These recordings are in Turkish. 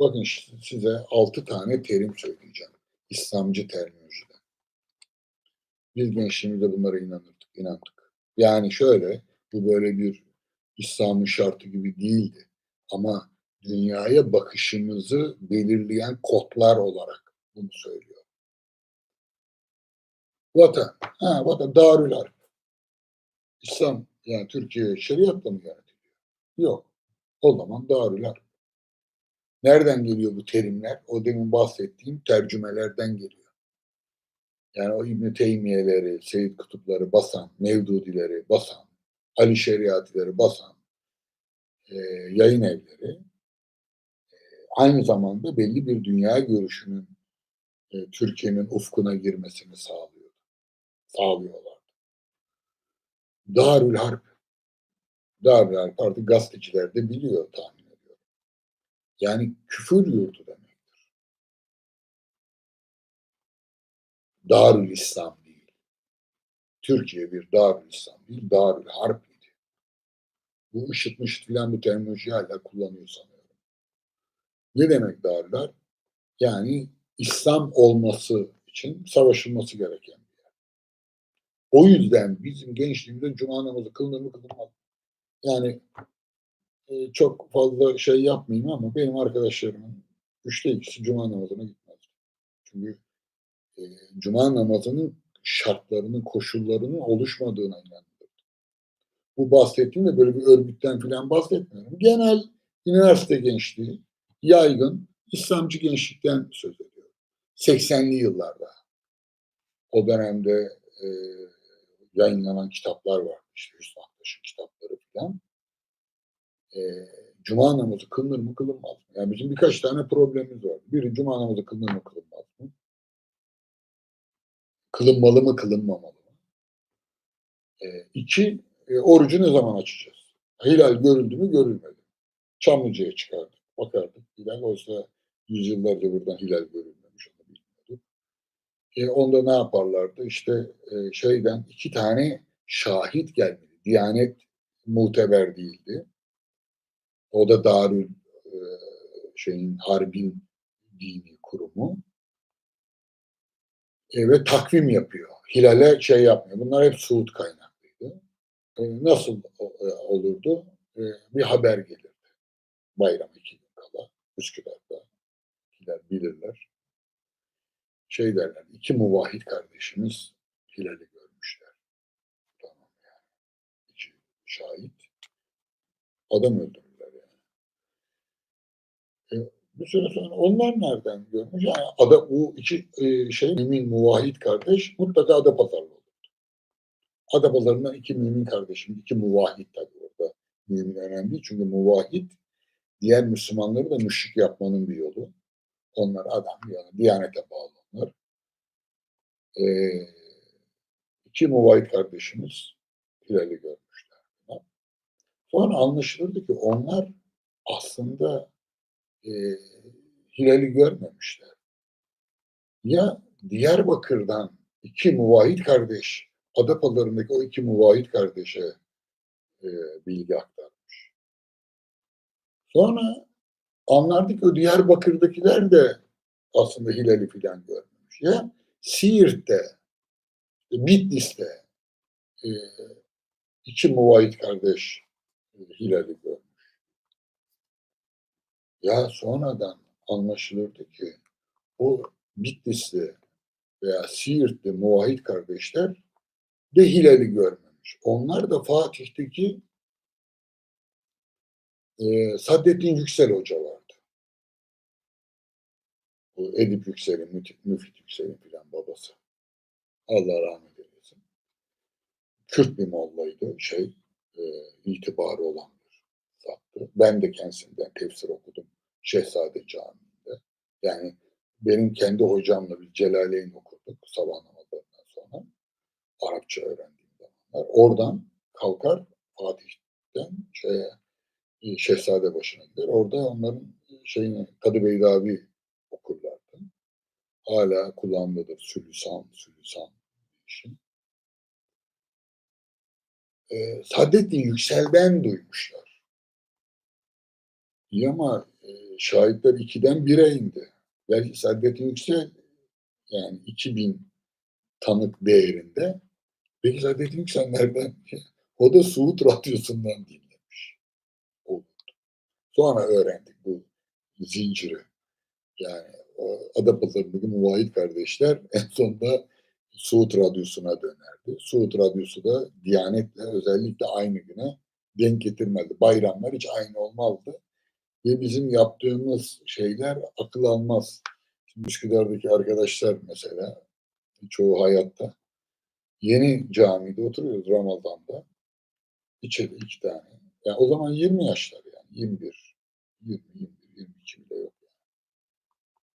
Bakın size altı tane terim söyleyeceğim. İslamcı terminolojide. Biz gençliğimizde bunlara inanırdık, inandık. Yani şöyle, bu böyle bir İslam'ın şartı gibi değildi. Ama dünyaya bakışımızı belirleyen kodlar olarak bunu söylüyor. Vatan, ha vatan, Darül Harp. İslam, yani Türkiye şeriatla mı yönetiliyor? Yok. O zaman Darül Harp. Nereden geliyor bu terimler? O demin bahsettiğim tercümelerden geliyor. Yani o İbn Teymiye'leri, Seyyid Kutupları basan, Mevdudileri basan, Ali Şeriatileri basan e, yayın evleri e, aynı zamanda belli bir dünya görüşünün e, Türkiye'nin ufkuna girmesini sağlıyor. Sağlıyorlar. Darül Harp. Darül Harp artık gazeteciler de biliyor tahmin. Yani küfür yurdu demektir. Darül İslam değil. Türkiye bir Darül İslam değil, Darül Harp idi. Bu IŞİD mışıt filan bu terminolojiyi hala kullanıyor sanıyorum. Ne demek Darül Harp? Yani İslam olması için savaşılması gereken bir yer. O yüzden bizim gençliğimizde cuma namazı kılınır mı kılınmaz. Yani e, çok fazla şey yapmayayım ama benim arkadaşlarımın üçte ikisi cuma namazına gitmez. Çünkü e, cuma namazının şartlarının, koşullarının oluşmadığına inanıyorum. Bu bahsettiğim de böyle bir örgütten falan bahsetmiyorum. Genel üniversite gençliği, yaygın İslamcı gençlikten söz ediyorum. 80'li yıllarda. O dönemde e, yayınlanan kitaplar var. İşte Hüsnü Aktaş'ın kitapları falan. E, Cuma namazı kılınır mı kılınmaz mı? Yani bizim birkaç tane problemimiz var. Biri Cuma namazı kılınır mı kılınmaz mı? Kılınmalı mı kılınmamalı mı? E, iki, e, orucu ne zaman açacağız? Hilal görüldü mü görülmedi. Çamlıca'ya çıkardık. Bakardık. Hilal olsa yüzyıllarca buradan hilal görülmemiş. Onu bilmiyorduk. E, onda ne yaparlardı? İşte e, şeyden iki tane şahit gelmedi. Diyanet muteber değildi. O da Darül e, şeyin Harbin dini kurumu. E, ve takvim yapıyor. Hilal'e şey yapmıyor. Bunlar hep Suud kaynaklıydı. E, nasıl e, olurdu? E, bir haber gelirdi. Bayram iki gün kala. Üsküdar'da. Bilirler. Şey derler. iki muvahhid kardeşimiz Hilal'i görmüşler. Tamam yani. İki şahit. Adam yani. E, bir süre sonra onlar nereden görmüş? Yani ada, bu iki e, şey mümin muvahhid kardeş mutlaka ada pazarlı olur. Ada pazarından iki mümin kardeşim, iki muvahhid tabii orada. Mümin önemli. Çünkü muvahhid diğer Müslümanları da müşrik yapmanın bir yolu. Onlar adam yani Diyanete bağlı onlar. E, iki muvahhid kardeşimiz Hilal'i görmüşler. Sonra anlaşılırdı ki onlar aslında e, Hilal'i görmemişler. Ya Diyarbakır'dan iki muvahhid kardeş, Adapalarındaki o iki muvahhid kardeşe e, bilgi aktarmış. Sonra anlardık ki o Diyarbakır'dakiler de aslında Hilal'i filan görmemiş. Ya Siirt'te, Bitlis'te e, iki muvahhid kardeş e, Hilal'i görmüş. Ya sonradan anlaşılırdı ki o Bitlisli veya Siirtli muvahhid kardeşler de Hilal'i görmemiş. Onlar da Fatih'teki e, Saddettin Yüksel Hoca vardı. Bu Edip Yüksel'in, Müfit, Yüksel'in filan babası. Allah rahmet eylesin. Kürt bir mollaydı, şey, e, itibarı olan. Ben de kendisinden tefsir okudum. Şehzade Camii'nde. Yani benim kendi hocamla bir Celaleyn okuduk sabah namazlarından sonra. Arapça öğrendiğim zamanlar. Oradan kalkar Fatih'ten şeye, e, Şehzade başına gider. Orada onların şeyini Kadı Beydavi okurlardı. Hala kullanmadır. Sülüsan, Sülüsan işin. E, Saadettin Yüksel'den duymuşlar. İyi ama e, şahitler 2'den 1'e indi. Belki Saadettin Yüksel yani 2000 tanık değerinde. Peki Saadettin Yüksel nereden? O da Suud Radyosu'ndan dinlemiş. Oldu. Sonra öğrendik bu zinciri. Yani Adapazarı'ndaki muvahit kardeşler en sonunda Suud Radyosu'na dönerdi. Suud Radyosu da Diyanet'le özellikle aynı güne denk getirmedi. Bayramlar hiç aynı olmazdı. Ve bizim yaptığımız şeyler akıl almaz. Şimdi Üsküdar'daki arkadaşlar mesela çoğu hayatta yeni camide oturuyoruz Ramazan'da. İçeride iki tane. Yani o zaman 20 yaşlar yani 21, 20, 21, 22 bile yok. Yani.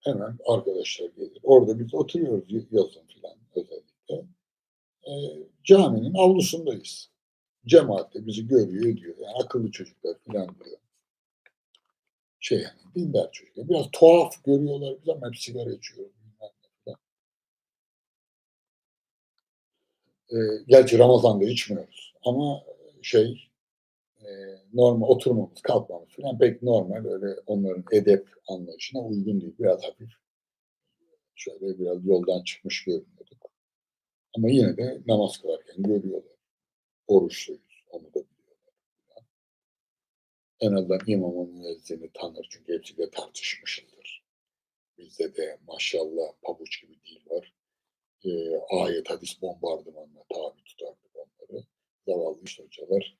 Hemen arkadaşlar gelir. Orada biz oturuyoruz yazın filan özellikle. E, caminin avlusundayız. Cemaat de bizi görüyor ediyor. Yani akıllı çocuklar filan diyor. Şey yani dindar çocuklar. Biraz tuhaf görüyorlar biz ama hep sigara içiyoruz. E, gerçi Ramazan'da içmiyoruz. Ama şey e, normal oturmamız, kalkmamız falan pek normal. Öyle onların edep anlayışına uygun değil. Biraz hafif şöyle biraz yoldan çıkmış görünüyorduk. Ama yine de namaz kılarken görüyorlar. Oruçluyuz. Onu da. En azından imamın müezzini tanır. Çünkü hepsiyle tartışmışızdır. Bizde de maşallah pabuç gibi dil var. E, ayet hadis bombardımanına tabi tutardık onları. Zavallı işte hocalar.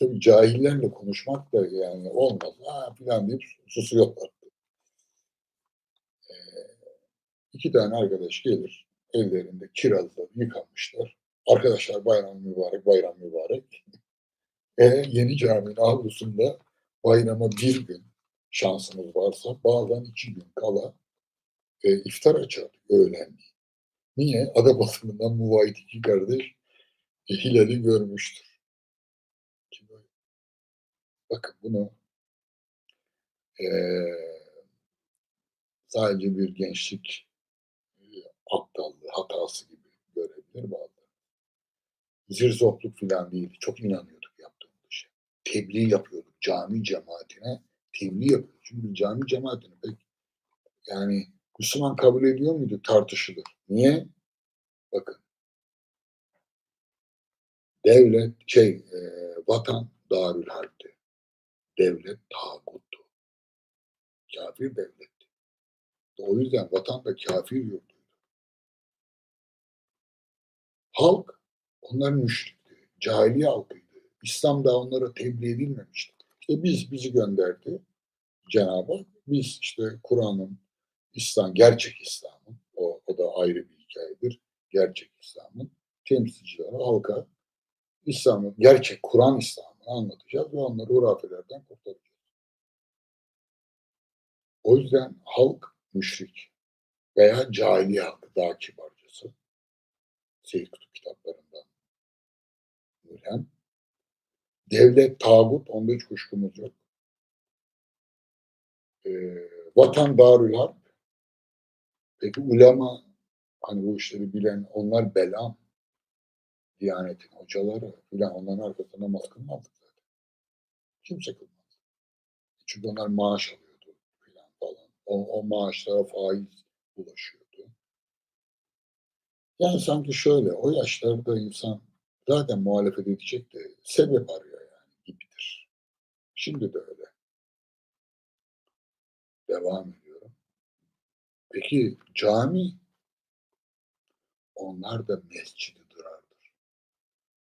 Tabii cahillerle konuşmak da yani olmaz. Ha filan deyip susuyorlar. E, iki tane arkadaş gelir. Ellerinde kirazlar yıkanmışlar. Arkadaşlar bayram mübarek, bayram mübarek. E, yeni caminin avlusunda bayrama bir gün şansımız varsa bazen iki gün kala e, iftar açardık öğlenliği. Niye? Ada basımından muvahit iki kardeş e, Hilal'i görmüştür. Bakın bunu e, sadece bir gençlik e, aptallığı, hatası gibi görebilir bazıları. Zirzopluk falan değil. Çok inanıyorduk yaptığımız işe. Tebliğ yapıyorduk. Cami cemaatine tebliğ yapıyorduk. Çünkü cami cemaatini pek yani Müslüman kabul ediyor muydu? Tartışılır. Niye? Bakın. Devlet, şey, e, vatan darül harpti. Devlet tağuttu. Kafir devletti. O yüzden vatan da kafir yurduydu. Halk onların müşrikti. Cahiliye halkıydı. İslam da onlara tebliğ edilmemişti. İşte biz bizi gönderdi Cenab-ı. Biz işte Kur'an'ın, İslam, gerçek İslam'ın, o, o da ayrı bir hikayedir. Gerçek İslam'ın temsilcileri halka İslam'ın, gerçek Kur'an İslam'ını anlatacağız ve onları hurafelerden kurtaracağız. O yüzden halk müşrik veya cahiliye halkı daha kibarcası. Seyyid Kutup kitaplarından Mülhem. Devlet tağut, onda hiç kuşkumuz yok. Ee, vatan darül harp. Peki ulema, hani bu işleri bilen, onlar belam. Diyanetin hocaları filan onların arkasında namaz kılmazdık zaten. Kimse kılmaz. Çünkü onlar maaş alıyordu filan falan. O, o maaşlara faiz ulaşıyordu. Yani sanki şöyle, o yaşlarda insan zaten muhalefet edecek de sebep arıyor. Şimdi de öyle. Devam ediyorum. Peki cami onlar da mescidi durardır.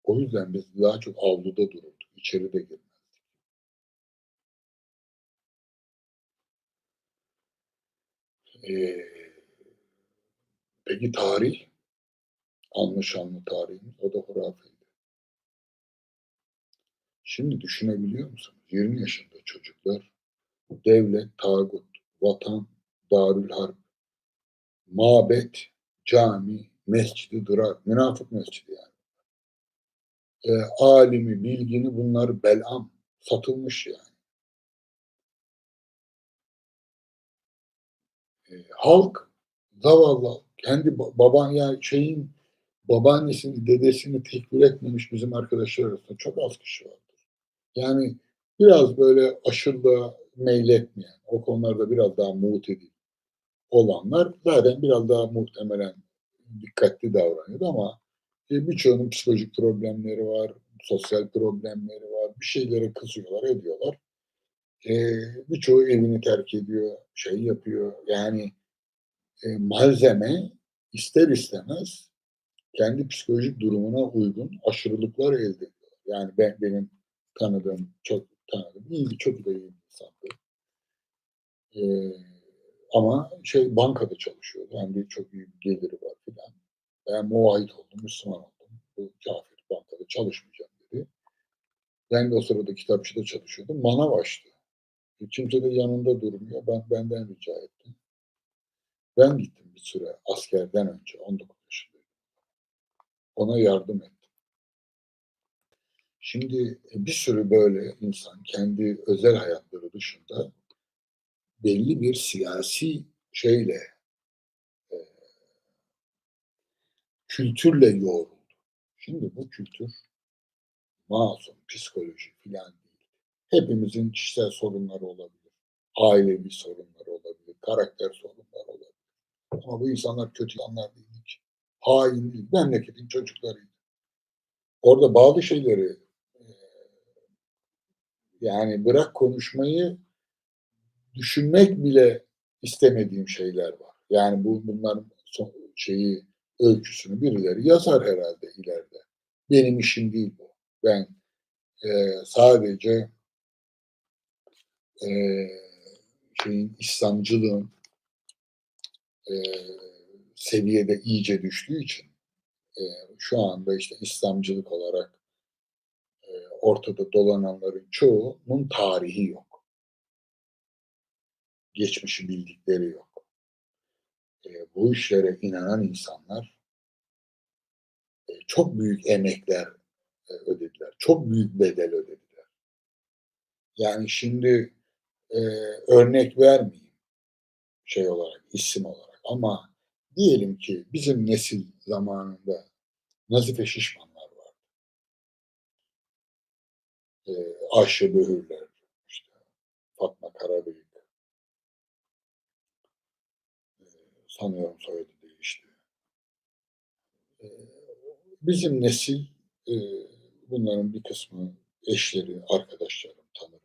O yüzden biz daha çok avluda dururduk. İçeri de girmezdik. Ee, peki tarih? Anlı şanlı tarihimiz o da hurafeydi. Şimdi düşünebiliyor musunuz? 20 yaşında çocuklar devlet, tağut, vatan, darül harp, mabet, cami, mescidi durar. Münafık mescidi yani. E, alimi, bilgini bunlar belam satılmış yani. E, halk zavallı kendi baban ya şeyin babaannesini, dedesini tekbir etmemiş bizim arkadaşlar arasında çok az kişi vardır. Yani biraz böyle aşırı meyletmeyen, o konularda biraz daha muhtedil olanlar zaten biraz daha muhtemelen dikkatli davranıyordu ama e, birçoğunun psikolojik problemleri var, sosyal problemleri var, bir şeylere kızıyorlar, ediyorlar. E, birçoğu evini terk ediyor, şey yapıyor. Yani e, malzeme ister istemez kendi psikolojik durumuna uygun aşırılıklar elde ediyor. Yani ben benim tanıdığım, çok tanıdığım, iyi bir çok iyi bir insandı. Ee, ama şey bankada çalışıyordu. Yani bir çok iyi bir geliri var filan. Ben muahit oldum, Müslüman oldum. Bu kafir bankada çalışmayacağım dedi. Ben de o sırada kitapçıda çalışıyordum. Manav açtı. E, kimse de yanında durmuyor. Ben benden rica ettim. Ben gittim bir süre askerden önce 19 yaşındaydım. Ona yardım ettim. Şimdi e, bir sürü böyle insan kendi özel hayatları dışında belli bir siyasi şeyle e, kültürle yoğruldu. Şimdi bu kültür masum, psikoloji filan değil. Hepimizin kişisel sorunları olabilir. Ailevi sorunları olabilir. Karakter sorunları olabilir. Ama bu insanlar kötü insanlar değil ki. Hain değil. Memleketin çocuklarıydı. Orada bazı şeyleri yani bırak konuşmayı düşünmek bile istemediğim şeyler var. Yani bu bunların son, şeyi ölçüsünü birileri yazar herhalde ileride. Benim işim değil bu. Ben e, sadece e, şeyin İslamcılığın e, seviyede iyice düştüğü için e, şu anda işte İslamcılık olarak ortada dolananların çoğunun tarihi yok. Geçmişi bildikleri yok. E, bu işlere inanan insanlar e, çok büyük emekler e, ödediler. Çok büyük bedel ödediler. Yani şimdi e, örnek vermeyeyim şey olarak, isim olarak ama diyelim ki bizim nesil zamanında Nazife Şişmanlar vardı. E, Ayşe Böhürler, işte Fatma Karabıyık, e, sanıyorum soyadı değişti. E, bizim nesil e, bunların bir kısmı eşleri, arkadaşlarım tanırım.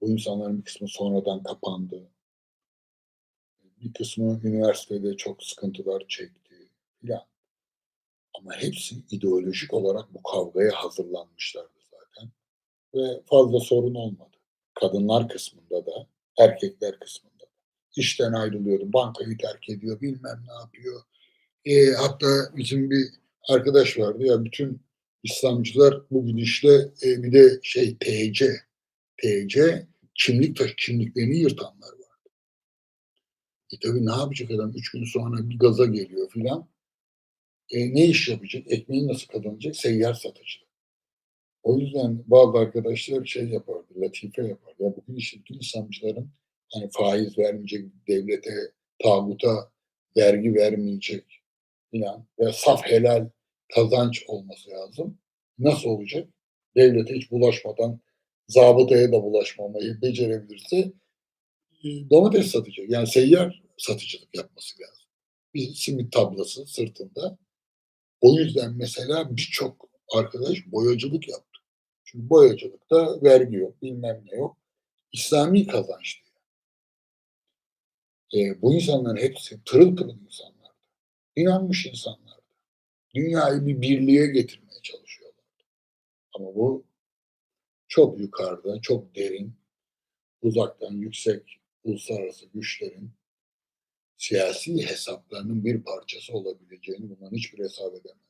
Bu insanların bir kısmı sonradan kapandı. Bir kısmı üniversitede çok sıkıntılar çekti filan. Ama hepsi ideolojik olarak bu kavgaya hazırlanmışlardı. Ve fazla sorun olmadı. Kadınlar kısmında da, erkekler kısmında da. İşten ayrılıyordu, bankayı terk ediyor, bilmem ne yapıyor. E, hatta bizim bir arkadaş vardı ya bütün İslamcılar bu gidişle e, bir de şey TC, TC kimlik taş kimliklerini yırtanlar vardı. E tabi ne yapacak adam? Üç gün sonra bir gaza geliyor filan. E, ne iş yapacak? Ekmeği nasıl kazanacak? Seyyar satıcı. O yüzden bazı arkadaşlar şey yapardı, latife yapardı. Ya bugün işte bütün İslamcıların hani faiz vermeyecek, devlete, tağuta vergi vermeyecek filan ve saf helal kazanç olması lazım. Nasıl olacak? Devlete hiç bulaşmadan zabıtaya da bulaşmamayı becerebilirse e, domates satacak. Yani seyyar satıcılık yapması lazım. Bir simit tablası sırtında. O yüzden mesela birçok arkadaş boyacılık yaptı. Çünkü boyacılıkta vergi yok, bilmem ne yok. İslami kazanç diyor. E, bu insanların hepsi pırıl pırıl insanlardı. İnanmış insanlardı. Dünyayı bir birliğe getirmeye çalışıyorlardı. Ama bu çok yukarıda, çok derin, uzaktan yüksek uluslararası güçlerin siyasi hesaplarının bir parçası olabileceğini bundan hiçbir hesap edemez.